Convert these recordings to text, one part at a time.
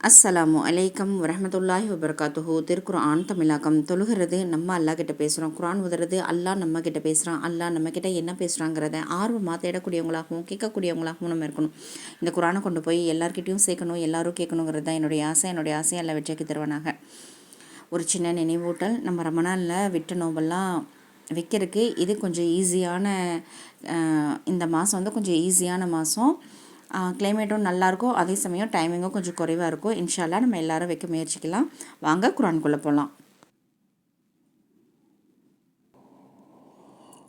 அஸ்ஸலாமு அலைக்கம் வரமத்துல்லாஹி வபர்காத்துஹு திருக்குர்ஆன் தமிழாக்கம் தொழுகிறது நம்ம அல்லா கிட்ட பேசுகிறோம் குரான் உதறது அல்லாஹ் நம்ம கிட்ட பேசுகிறான் அல்லாஹ் நம்ம கிட்ட என்ன பேசுகிறாங்கிறத ஆர்வமாக தேடக்கூடியவங்களாகவும் கேட்கக்கூடியவங்களாகவும் நம்ம இருக்கணும் இந்த குரானை கொண்டு போய் எல்லாருக்கிட்டையும் சேர்க்கணும் எல்லாரும் கேட்கணுங்கிறது தான் என்னுடைய ஆசை என்னுடைய ஆசையை எல்லாம் வெற்றிக்கு தருவனாக ஒரு சின்ன நினைவூட்டல் நம்ம ரமணானில் விட்ட நோவெல்லாம் வைக்கிறதுக்கு இது கொஞ்சம் ஈஸியான இந்த மாதம் வந்து கொஞ்சம் ஈஸியான மாதம் கிளைமேட்டும் நல்லாயிருக்கும் அதே சமயம் டைமிங்கும் கொஞ்சம் குறைவாக இருக்கும். இன்ஷால்லாம் நம்ம எல்லோரும் வைக்க முயற்சிக்கலாம். வாங்க குரான்குள்ளே போகலாம்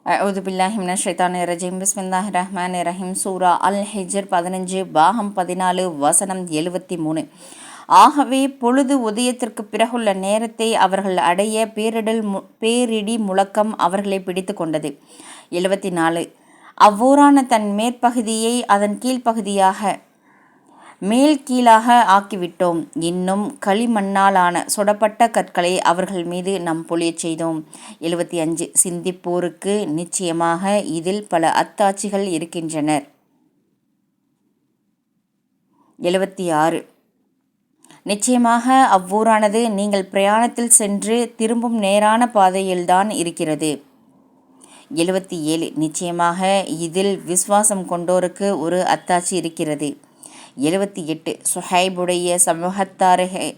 அவுது பில்லாஹிம்ன ஷைத்தான் ரஜீம். பிஸ்மில்லாஹ் ரஹ்மான் ரஹீம். சூரா அல் ஹிஜர் பதினஞ்சு பாகம் பதினாலு வசனம் எழுபத்தி மூணு. ஆகவே பொழுது உதயத்திற்கு பிறகுள்ள நேரத்தை அவர்கள் அடைய பேரிடல் மு பேரிடி முழக்கம் அவர்களை பிடித்து கொண்டது. எழுபத்தி நாலு அவ்வூரான தன் மேற்பகுதியை அதன் கீழ்ப்பகுதியாக மேல் கீழாக ஆக்கிவிட்டோம். இன்னும் களிமண்ணாலான சுடப்பட்ட கற்களை அவர்கள் மீது நம் பொழியச் செய்தோம். எழுபத்தி அஞ்சு சிந்திப்போருக்கு நிச்சயமாக இதில் பல அத்தாட்சிகள் இருக்கின்றனர். எழுபத்தி ஆறு நிச்சயமாக அவ்வூரானது நீங்கள் பிரயாணத்தில் சென்று திரும்பும் நேரான பாதையில்தான் இருக்கிறது. எழுபத்தி ஏழு. நிச்சயமாக இதில் விஸ்வாசம் கொண்டோருக்கு ஒரு அத்தாட்சி இருக்கிறது. எழுபத்தி எட்டு. சுஹைபுடைய சமூகத்தாரக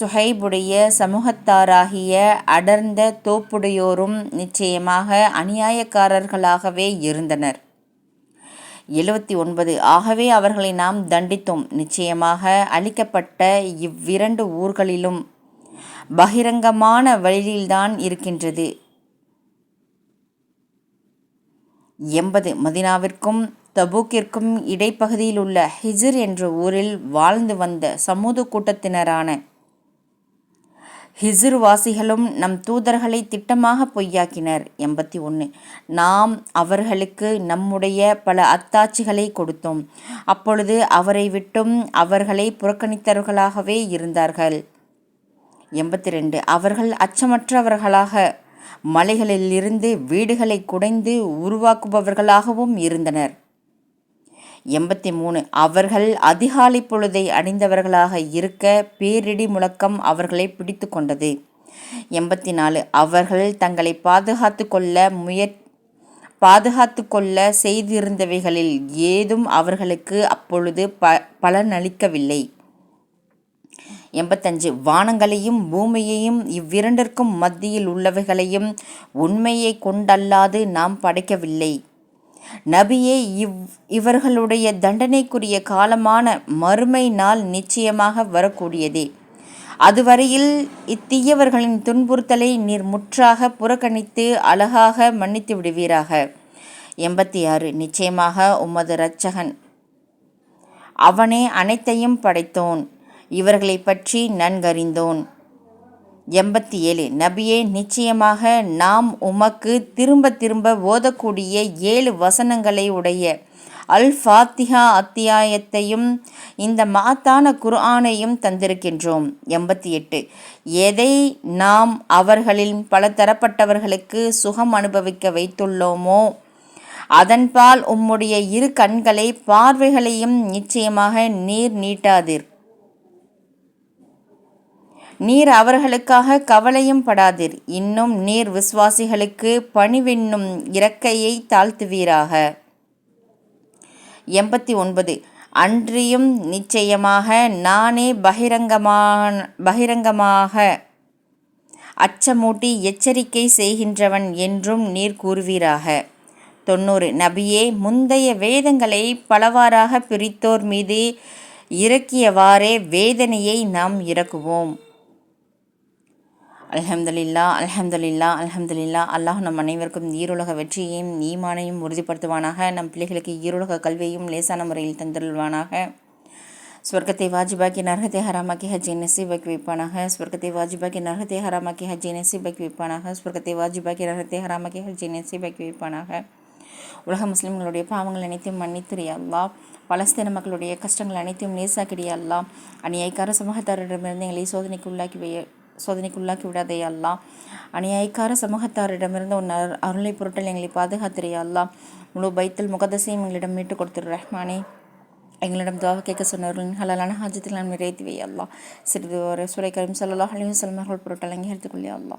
சுஹைபுடைய சமூகத்தாராகிய அடர்ந்த தோப்புடையோரும் நிச்சயமாக அநியாயக்காரர்களாகவே இருந்தனர். எழுபத்தி ஒன்பது. ஆகவே அவர்களை நாம் தண்டித்தோம். நிச்சயமாக அளிக்கப்பட்ட இவ்விரண்டு ஊர்களிலும் பகிரங்கமான வழியில்தான் இருக்கின்றது. எண்பது. மதினாவிற்கும் தபூக்கிற்கும் இடைப்பகுதியில் உள்ள ஹிஜிர் என்ற ஊரில் வாழ்ந்து வந்த சமூக கூட்டத்தினரான ஹிசிர் வாசிகளும் நம் தூதர்களை திட்டமாக பொய்யாக்கினர். எண்பத்தி ஒன்று. நாம் அவர்களுக்கு நம்முடைய பல அத்தாட்சிகளை கொடுத்தோம். அப்பொழுது அவரை விட்டும் அவர்களை புறக்கணித்தவர்களாகவே இருந்தார்கள். எண்பத்தி ரெண்டு. அவர்கள் அச்சமற்றவர்களாக மலைகளிலிருந்து வீடுகளை குடைந்து உருவாக்குபவர்களாகவும் இருந்தனர். எண்பத்தி மூணு அவர்கள் அதிகாலை பொழுதை அடைந்தவர்களாக இருக்க பேரிடி முழக்கம் அவர்களை பிடித்து கொண்டது. எண்பத்தி நாலு அவர்கள் தங்களை பாதுகாத்து கொள்ள முயற் பாதுகாத்து கொள்ள செய்திருந்தவைகளில் ஏதும் அவர்களுக்கு அப்பொழுது ப பலனளிக்கவில்லை. எண்பத்தஞ்சு வானங்களையும் பூமியையும் இவ்விரண்டிற்கும் மத்தியில் உள்ளவைகளையும் உண்மையை கொண்டல்லாது நாம் படைக்கவில்லை. நபியே இவ் இவர்களுடைய தண்டனைக்குரிய காலமான மறுமை நாள் நிச்சயமாக வரக்கூடியதே. அதுவரையில் இத்தீயவர்களின் துன்புறுத்தலை நீர் முற்றாக புறக்கணித்து அழகாக மன்னித்து விடுவீராக. எண்பத்தி ஆறு நிச்சயமாக உமது இரட்சகன். அவனே அனைத்தையும் படைத்தோன். இவர்களை பற்றி நன்கறிந்தோன். எண்பத்தி ஏழு நபியே நிச்சயமாக நாம் உமக்கு திரும்ப திரும்ப ஓதக்கூடிய ஏழு வசனங்களை உடைய அல் ஃபாத்திஹா அத்தியாயத்தையும் இந்த மாத்தான குர்ஆனையும் தந்திருக்கின்றோம். எண்பத்தி எட்டு எதை நாம் அவர்களின் பல தரப்பட்டவர்களுக்கு சுகம் அனுபவிக்க வைத்துள்ளோமோ அதன்பால் உம்முடைய இரு கண்களை பார்வைகளையும் நிச்சயமாக நீர் நீட்டாதீர். நீர் அவர்களுக்காக கவலையும் படாதீர். இன்னும் நீர் விசுவாசிகளுக்கு பணிவென்னும் இறக்கையை தாழ்த்துவீராக. எண்பத்தி ஒன்பது அன்றியும் நிச்சயமாக நானே பகிரங்கமான பகிரங்கமாக அச்சமூட்டி எச்சரிக்கை செய்கின்றவன் என்றும் நீர் கூறுவீராக. தொண்ணூறு. நபியே முந்தைய வேதங்களை பலவாறாக பிரித்தோர் மீது இறக்கியவாறே வேதனையை நாம் இறக்குவோம். அலமதுல்லா அலமதுல்லா அலமதுல்லா அல்லாஹ் நம் அனைவருக்கும் ஈருலக வெற்றியையும் ஈமானையும் உறுதிப்படுத்துவானாக. நம் பிள்ளைகளுக்கு ஈருலக கல்வியையும் லேசான முறையில் தந்துள்வானாக ஸ்வர்க்கத்தை வாஜிபாக்கி நரகத்தை ஹராமாக்கி ஹஜ்ஜை நசீபாக்கி வைப்பானாக. ஸ்வர்க்கத்தை வாஜிபாக்கி நரகத்தை ஹராமாக்கி ஹஜ்ஜை நசீபாக்கி வைப்பானாக. ஸ்வர்க்கத்தை வாஜிபாக்கி நரகத்தை ஹராமாக்கி ஹஜ்ஜை நசீபாக்கி வைப்பானாக. உலக முஸ்லிம்களுடைய பாவங்கள் அனைத்தையும் மன்னித்திரியா அல்லா பலஸ்தீன மக்களுடைய கஷ்டங்கள் அனைத்தையும் நேசாக்கிடியா அல்லா அநியாயக்கார சமூகத்தாரிடமிருந்து எங்களை சோதனைக்கு உள்ளாக்கி வை சோதனைக்குள்ளாக்கி விடாதே அல்லா அநியாயக்கார சமூகத்தாரிடமிருந்து உன் அருளை பொருட்கள் எங்களை பாதுகாத்திரையா அல்லா முழு பைத்தல் முகதசையும் எங்களிடம் மீட்டு கொடுத்துரு ரஹ்மானே. எங்களிடம் துவாக கேட்க சொன்னவர்களின் ஹலாலான ஹாஜத்தில் நாம் நிறைவேற்றி அல்லா சிறிது ஒரு சுரை கரீம் சல்லாஹ் அலி வசல்லம் அங்கீகரித்துக் பொருட்கள் அங்கீகரித்துக்கொள்ளே அல்லா